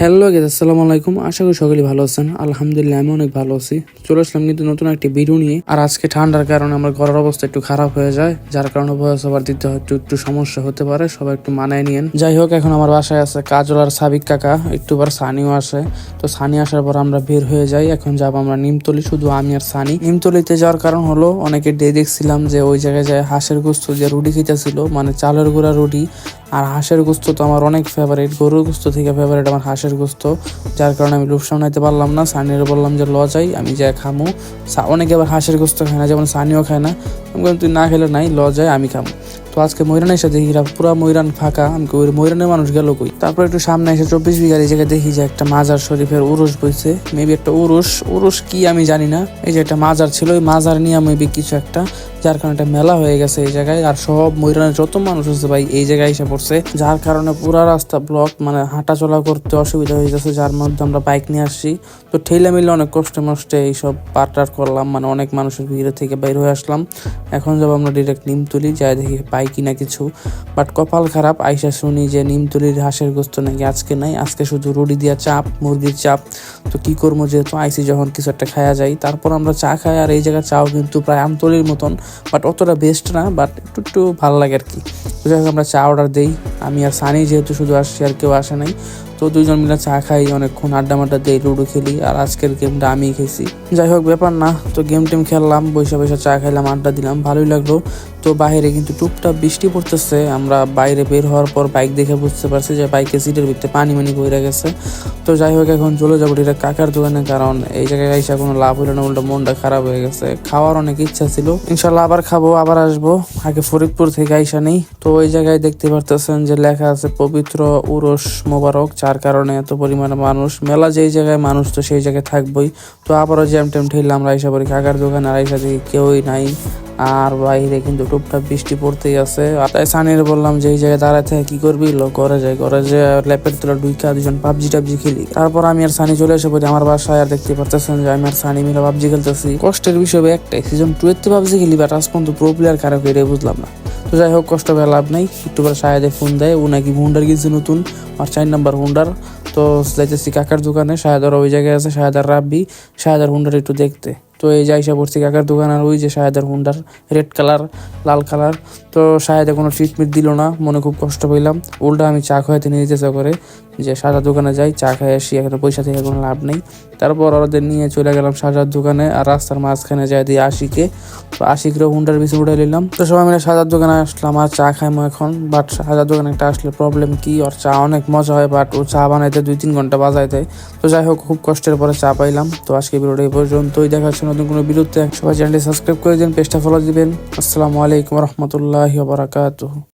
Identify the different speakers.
Speaker 1: Hello guess আসসালামু আলাইকুম। আশা করি সকলেই ভালো আছেন। আলহামদুলিল্লাহ, আমি অনেক ভালো আছি। চলে আসলাম কিন্তু নতুন একটি ভিডিও নিয়ে। আর আজকে ঠান্ডার কারণে আমার ঘরের অবস্থা একটু খারাপ হয়ে যায়, যার কারণে ভয়েস ওভার দিতে হয়তো একটু সমস্যা হতে পারে, সবাই একটু মানায় নিয়েন। যাই হোক, এখন আমার বাসায় আছে কাজল আর সাবিক কাকা একটু বার সানিও আসে। তো সানি আসার পর আমরা বের হয়ে যাই, এখন যাব আমরা নিমতলি, শুধু আমি আর সানি। নিমতলিতে যাওয়ার কারণ হলো, অনেকে ডে দেখছিলাম যে ওই জায়গায় যায় হাঁসের গোস্ত যে রুটি খেতেছিল মানে চালের গুঁড়া রুটি আর হাঁসের গোস্ত তো আমার অনেক ফেভারিট গরুর গোস্ত থেকে ফেভারিট আমার হাঁসের গোস্ত। যার কারণে আমি লুপ সামলাইতে পারলাম না। সানির বললাম যে, ল, যাই, আমি যাই খামু। অনেকে আবার হাঁসের গোস্ত খায় না, যেমন সানিও খায় না। আমি তুই না খেলে নাই, ল আমি খামু। তো আজকে ময়রান এসে দেখি পুরা ময়রান ফাঁকা। আমি ওই ময়রানের মানুষ গেল কই? তারপর একটু সামনে এসে চব্বিশ বিঘার এই জায়গায় দেখি যে, একটা মাজার শরীফের উরুস বইছে। মেবি একটা উরুস উরুস কি আমি জানি না। এই যে একটা মাজার ছিল, ওই মাজার নিয়ে মেবি কিছু একটা যার কারণে মেলা হয়ে গেছে এই জায়গায়। আর সব ময়রানের যত মানুষ আছে ভাই, এই জায়গায় এসে পড়ছে। যার কারণে পুরা রাস্তা ব্লক মানে হাঁটা চলা করতে অসুবিধা হয়ে যাচ্ছে, যার মধ্যে আমরা বাইক নিয়ে আসছি। তো ঠেলে মিলে অনেক কষ্টে মষ্টে এইসব পার করলাম মানে অনেক মানুষের ভিড়ে থেকে বাইর হয়ে আসলাম। এখন যাব আমরা ডিরেক্ট নিমতলি, যাই দেখি পাই কিনা কিছু। বাট কপাল খারাপ, আইসা শুনি যে নিমতলির হাঁসের গোস্ত নাকি আজকে নাই। আজকে শুধু রুটি দিয়া চাপ, মুরগির চাপ। তো কি করব, যেহেতু আইসি যখন কিছু একটা খাওয়া যায়। তারপর আমরা চা খাই, আর এই জায়গায় চাও কিন্তু প্রায় আমতলির মতন। বাট অতটা বেস্ট না, বাট একটু একটু ভালো লাগে আর কি। আমরা চা অর্ডার দেই। আমি আর সানি যেহেতু শুধু আসছি আর কেউ আসে নাই, তো দুইজন মিলে চা খাই, অনেকক্ষণ আড্ডা মাড্ডা দেই লুডো খেলি, আর আজকের গেমটা আমি খেয়েছি। যাই হোক, ব্যাপার না, তো গেম টেম খেললাম বৈশা বৈশা চা খাইলাম, আড্ডা দিলাম, ভালোই লাগল। তো বাইরে কিন্তু টুকটাক বৃষ্টি পড়তেছে, আমরা বাইরে বের হওয়ার পর বাইক দেখে বুঝতে পারছি যে বাইকের সিটের ভিতরে পানি মানি বইরা গেছে। তো যাই হোক, এখন চলে যাব এটা কাকার দোকানে, কারণ এই জায়গায় আইসা কোনো লাভ হইল না, উল্টা মনটা খারাপ হয়ে গেছে। খাওয়ার অনেক ইচ্ছা ছিল। ইনশাল্লাহ আবার খাব, আবার আসব। আগে ফরিদপুর থেকে আইসা নেই। তো ওই জায়গায় দেখতে পারতেছেন যে লেখা আছে, পবিত্র উরস মোবারক যার কারণে এত পরিমাণে মানুষ, মেলা যেই জায়গায় মানুষ তো সেই জায়গায় থাকবোই। তো আবারও জ্যাম ট্যাম ঠেললাম আমরা আইসা পড়ি কাকার দোকানে, আর আইসা দেখি কেউই নাই। আর বাইরে কিন্তু টুপটাপ বৃষ্টি পড়তেই আছে। আর তাই সানির বললাম যে, এই জায়গায় দাঁড়ায় থেকে কি করবি? লো, ঘরে যাই। ঘরে যে ল্যাপের তোলা দুইকা দুজন পাবজি টাবজি খেলি। তারপর আমি আর সানি চলে এসে পড়ি আমার বাসায়, আর দেখতে পারতেছেন যে আমি আর সানি মিলে পাবজি খেলতেছি। কষ্টের বিষয় একটাই সিজন টু এর পাবজি খেলি বাট আজ পর্যন্ত প্রো প্লেয়ার কারও এটাই বুঝলাম না। তো যাই হোক, কষ্ট করে লাভ নাই। একটু করে সাহেদে ফোন দেয়। ও নাকি হুন্ডার গিয়েছে নতুন, আর চার নাম্বার হুন্ডার তো যাইতেছি কাকার দোকানে। শাহেদার ওই জায়গায় আছে শাহেদার রাব্বি। শাহেদার হুন্ডার একটু দেখতে। তো এই যে আইসা পড়ছি কাকার দোকান, আর ওই যে শাহেদার হুন্ডার রেড কালার লাল কালার তো শাহেদে কোনো ট্রিটমেন্ট দিল না, মনে খুব কষ্ট পেলাম উল্টা আমি চা খাওয়াতে নিয়ে যেতে করে যে সাজার দোকানে যাই, চা খাই আসি, এখানে পয়সা থেকে কোনো লাভ নেই। তারপর ওদের নিয়ে চলে গেলাম সাজার দোকানে, আর রাস্তার মাঝখানে যাই দিয়ে আশিকে। তো আশিকরে হুন্ডার পিছু উঠে নিলাম। তো সবাই মিলে সাজার দোকানে আসলাম, আর চা খাইমো এখন। বাট সাজার দোকানে একটা আসলে প্রবলেম কি, ওর চা অনেক মজা হয় বাট ও চা বানাইতে দুই তিন ঘণ্টা বাজাই দেয়। তো যাই হোক, খুব কষ্টের পরে চা পাইলাম। তো আজকে ভিডিওটা এই পর্যন্তই। দেখা হচ্ছে নতুন কোনো বিরুদ্ধে সবাই চ্যানেলটি সাবস্ক্রাইব করে দিন পেজটা ফলো দিবেন। আসসালামু আলাইকুম রহমতুল্লাহ বারাকাতুহ।